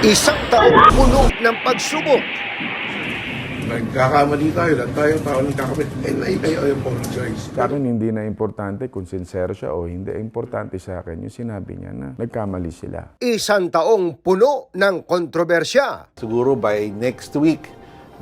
Isang taong puno ng pagsubok. Nagkakamali tayo, lahat tayo tao nagkakamali. And I, I, I apologize. Sa akin, hindi na importante kung sincero siya o hindi. Importante sa akin yung sinabi niya na nagkamali sila. Isang taong puno ng kontrobersya. Siguro by next week,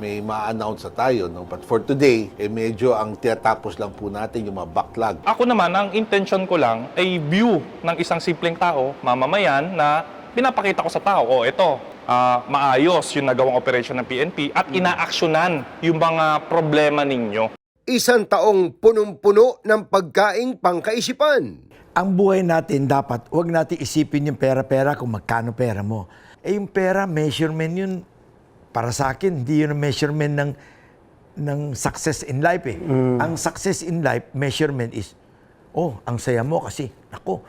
may ma-announce na tayo. No? But for today, eh, medyo ang tinatapos lang po natin yung mga backlog. Ako naman, ang intention ko lang ay view ng isang simpleng tao, mamamayan, na pinapakita ko sa tao, oh, ito, ah, maayos yung nagawang operation ng PNP at inaaksyonan yung mga problema ninyo. Isang taong punong-puno ng pagkaing pangkaisipan. ang buhay natin dapat, huwag natin isipin yung pera-pera kung magkano pera mo. Eh yung pera, measurement yun, para sa akin, hindi yun ang measurement ng, ng success in life eh. Ang success in life, measurement is, oh, ang saya mo kasi, ako,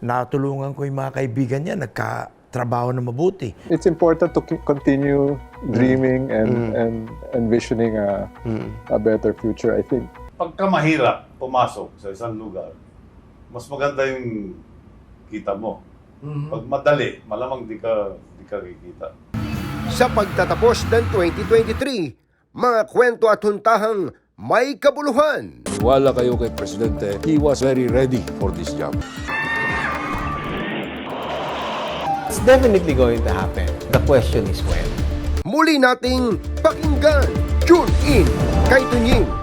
natulungan ko yung mga kaibigan niya, nagka-trabaho na mabuti. it's important to continue dreaming and and envisioning a a better future i think pagka mahirap pumasok sa isang lugar, mas maganda yung kita mo. Pag madali, malamang di ka, di ka kikita. Sa pagtatapos ng 2023, mga kwento at huntahang may kabuluhan. Wala kayo kay Presidente. He was very ready for this job. Definitely going to happen. The question is when. Muli nating pakinggan. Tune in kay Tunying